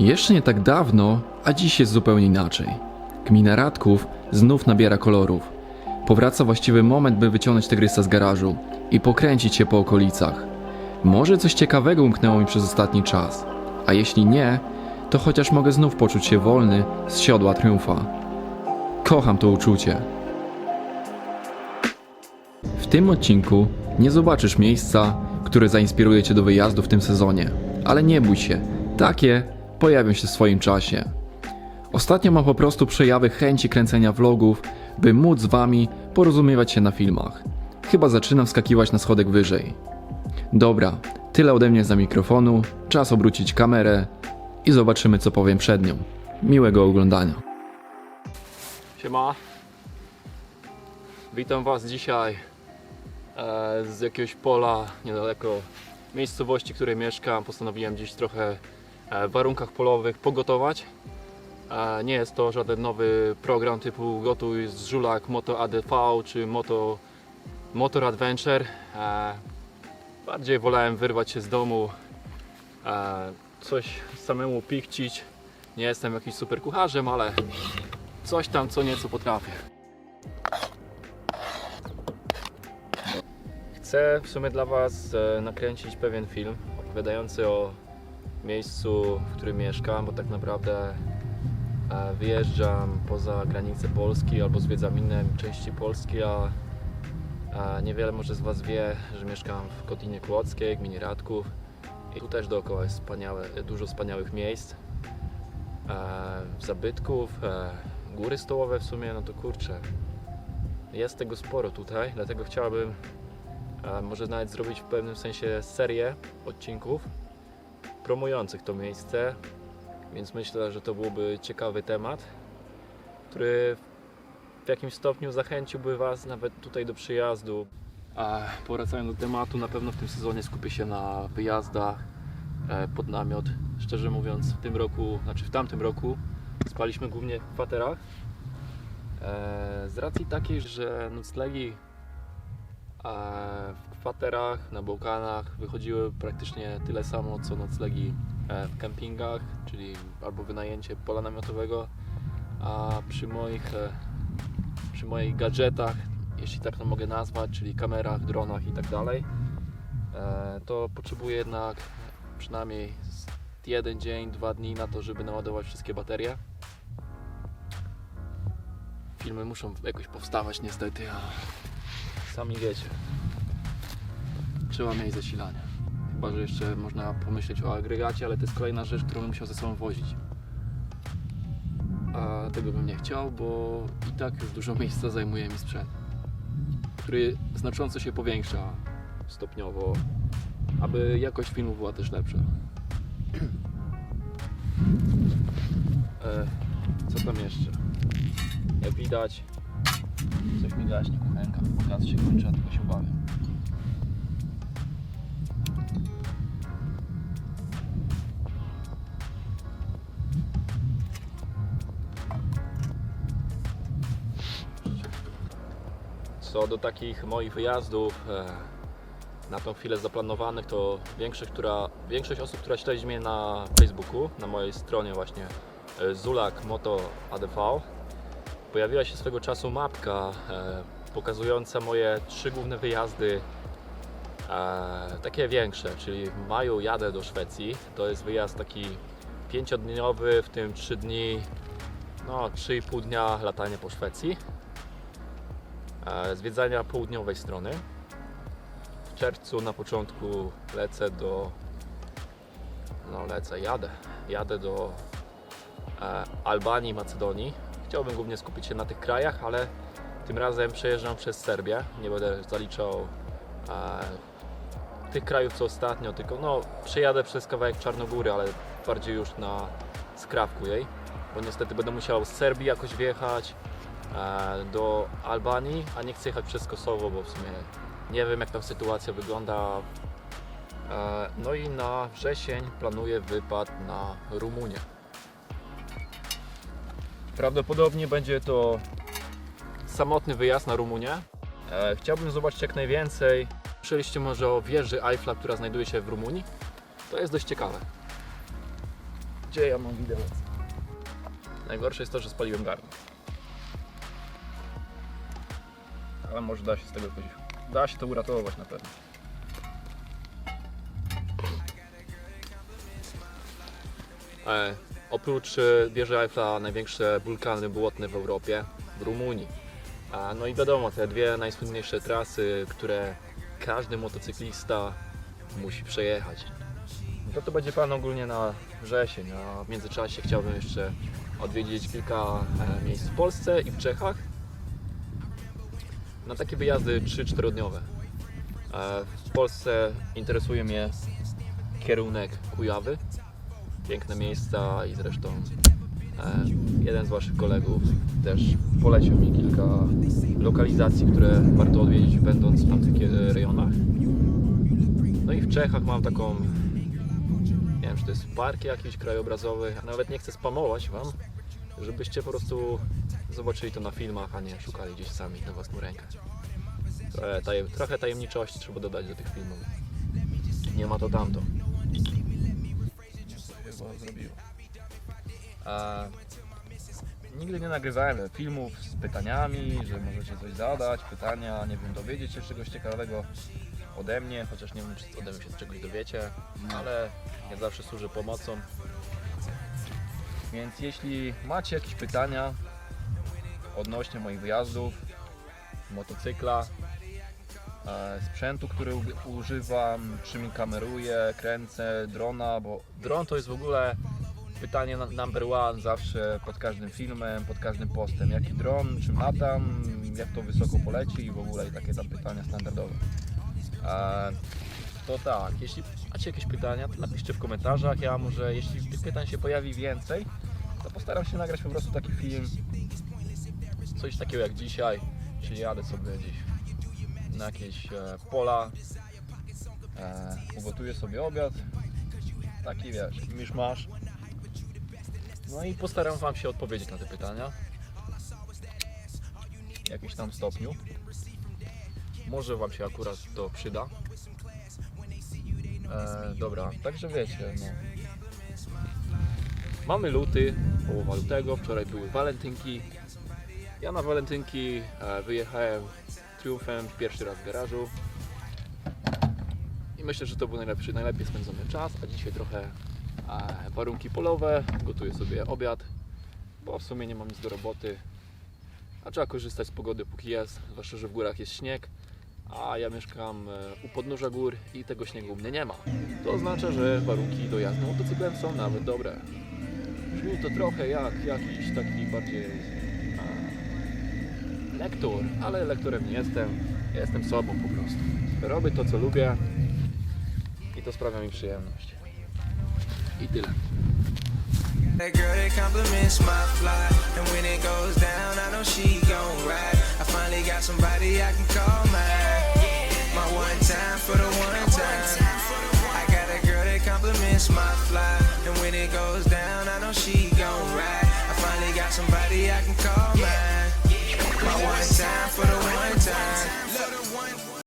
Jeszcze nie tak dawno, a dziś jest zupełnie inaczej. Gmina Radków znów nabiera kolorów. Powraca właściwy moment, by wyciągnąć tygrysa z garażu i pokręcić się po okolicach. Może coś ciekawego umknęło mi przez ostatni czas, a jeśli nie, to chociaż mogę znów poczuć się wolny z siodła triumfa. Kocham to uczucie. W tym odcinku nie zobaczysz miejsca, które zainspiruje cię do wyjazdu w tym sezonie, ale nie bój się, takie pojawią się w swoim czasie. Ostatnio mam po prostu przejawy chęci kręcenia vlogów, by móc z wami porozumiewać się na filmach. Chyba zaczynam wskakiwać na schodek wyżej. Dobra, tyle ode mnie za mikrofonu, czas obrócić kamerę i zobaczymy co powiem przed nią. Miłego oglądania. Siema. Witam was dzisiaj e, z jakiegoś pola niedaleko miejscowości, w której mieszkam. Postanowiłem dziś trochę w warunkach polowych pogotować. E, Nie jest to żaden nowy program typu gotuj z żulak Moto ADV czy Moto, Motor Adventure. E, Bardziej wolałem wyrwać się z domu, e, coś samemu pichcić. Nie jestem jakimś super kucharzem, ale coś tam co nieco potrafię. Chcę w sumie dla Was e, nakręcić pewien film opowiadający o miejscu, w którym mieszkam, bo tak naprawdę e, wyjeżdżam poza granice Polski albo zwiedzam inne części Polski, a, niewiele może z Was wie, że mieszkam w Kotlinie Kłodzkiej, gminie Radków. I tu też dookoła jest wspaniałe, dużo wspaniałych miejsc, e, zabytków, e, góry stołowe w sumie, no to kurczę, jest tego sporo tutaj, dlatego chciałbym może nawet zrobić w pewnym sensie serię odcinków promujących to miejsce, więc myślę, że to byłby ciekawy temat, który w jakimś stopniu zachęciłby Was nawet tutaj do przyjazdu. A powracając do tematu, na pewno w tym sezonie skupię się na wyjazdach e, pod namiot. Szczerze mówiąc, w tym roku, znaczy w tamtym roku spaliśmy głównie w kwaterach. E, Z racji takiej, że noclegi w kwaterach, na Bałkanach wychodziły praktycznie tyle samo co noclegi e, w kempingach, czyli albo wynajęcie pola namiotowego, a przy moich, e, przy moich gadżetach, jeśli tak to mogę nazwać, czyli kamerach, dronach i tak dalej, e, to potrzebuję jednak przynajmniej jeden dzień, dwa dni na to, żeby naładować wszystkie baterie. Filmy muszą jakoś powstawać niestety, a Sami wiecie. Trzeba mieć zasilanie. Chyba, że jeszcze można pomyśleć o agregacie, ale to jest kolejna rzecz, którą bym musiał ze sobą wozić. A tego bym nie chciał, bo i tak już dużo miejsca zajmuje mi sprzęt, który znacząco się powiększa stopniowo, aby jakość filmu była też lepsza. e, co tam jeszcze? Jak widać, Coś mi gaśnie kuchenka, bo gaz się kończy, a tylko się obawiam. Co do takich moich wyjazdów e, na tą chwilę zaplanowanych, to większość, która, większość osób, która śledzi mnie na Facebooku, na mojej stronie właśnie e, Zulak Moto ADV, pojawiła się swego czasu mapka e, pokazująca moje trzy główne wyjazdy, takie większe, czyli w maju jadę do Szwecji. To jest wyjazd taki pięciodniowy, w tym 3 dni, no 3,5 dnia latania po Szwecji. Zwiedzania południowej strony. W czerwcu na początku lecę do, no lecę, jadę, jadę do e, Albanii, Macedonii. Chciałbym głównie skupić się na tych krajach, ale tym razem przejeżdżam przez Serbię. Nie będę zaliczał e, tych krajów co ostatnio, tylko no, przejadę przez kawałek Czarnogóry, ale bardziej już na skrawku jej, bo niestety będę musiał z Serbii jakoś wjechać do Albanii, a nie chcę jechać przez Kosowo, bo w sumie nie wiem jak tam sytuacja wygląda. E, no i na wrzesień planuję wypad na Rumunię. Prawdopodobnie będzie to samotny wyjazd na Rumunię. E, chciałbym zobaczyć jak najwięcej. Słyszeliście może o wieży Eiffla, która znajduje się w Rumunii? To jest dość ciekawe. Gdzie ja mam widelec? Najgorsze jest to, że spaliłem garnek. Ale może da się z tego jakoś... Da się to uratować na pewno. E, oprócz e, wieży Eiffla największe wulkany błotne w Europie, w Rumunii. No i wiadomo, te dwie najsłynniejsze trasy, które każdy motocyklista musi przejechać. To to będzie plan ogólnie na wrzesień, a w międzyczasie chciałbym jeszcze odwiedzić kilka e, miejsc w Polsce i w Czechach. Na takie wyjazdy 3-4 dniowe. E, w Polsce interesuje mnie kierunek Kujawy. Piękne miejsca i zresztą e, jeden z Waszych kolegów też polecił mi kilka lokalizacji, które warto odwiedzić będąc w tamtych kie- rejonach. No i w Czechach mam taką, nie wiem czy to jest park jakiś krajobrazowy, nawet nie chcę spamować Wam, żebyście po prostu zobaczyli to na filmach, a nie szukali gdzieś sami na własną rękę. Trochę, tajem, trochę tajemniczości trzeba dodać do tych filmów. Nie ma to tamto. Chyba zrobiło. A, nigdy nie nagrywałem filmów z pytaniami, że możecie coś zadać, pytania, nie wiem, dowiedzieć się czegoś ciekawego ode mnie, chociaż nie wiem, czy ode mnie się czegoś dowiecie, ale ja zawsze służę pomocą. Więc jeśli macie jakieś pytania odnośnie moich wyjazdów, motocykla, e, sprzętu, który używam, czym kameruję, kręcę, drona, bo dron to jest w ogóle pytanie number one zawsze pod każdym filmem, pod każdym postem. Jaki dron, czym latam, jak to wysoko poleci i w ogóle takie tam pytania standardowe. E, to tak, jeśli macie jakieś pytania, to napiszcie w komentarzach. Ja może, jeśli tych pytań się pojawi więcej, to postaram się nagrać po prostu taki film. Coś takiego jak dzisiaj, czyli jadę sobie gdzieś na jakieś e, pola, e, ugotuję sobie obiad, taki wiesz, misz masz. No i postaram Wam się odpowiedzieć na te pytania w jakimś tam stopniu. Może Wam się akurat to przyda. E, dobra, także wiecie, no. Mamy luty, połowa lutego, wczoraj były walentynki. Ja na walentynki e, wyjechałem triumfem pierwszy raz w garażu. I myślę, że to był najlepszy, najlepiej spędzony czas, a dzisiaj trochę e, warunki polowe, gotuję sobie obiad, bo w sumie nie mam nic do roboty. A trzeba korzystać z pogody póki jest, zwłaszcza, że w górach jest śnieg, a ja mieszkam e, u podnóża gór i tego śniegu u mnie nie ma. To oznacza, że warunki do jazdy motocyklem są nawet dobre. Brzmi to trochę jak jakiś taki bardziej lektor, ale lektorem nie jestem. Jestem sobą po prostu. Robię to, co lubię i to sprawia mi przyjemność. I tyle. My fly, and when it goes down, I. I finally got somebody I can call for the one time. I got a girl that my fly, and when it goes down, I know she gon' ride. I finally got somebody I can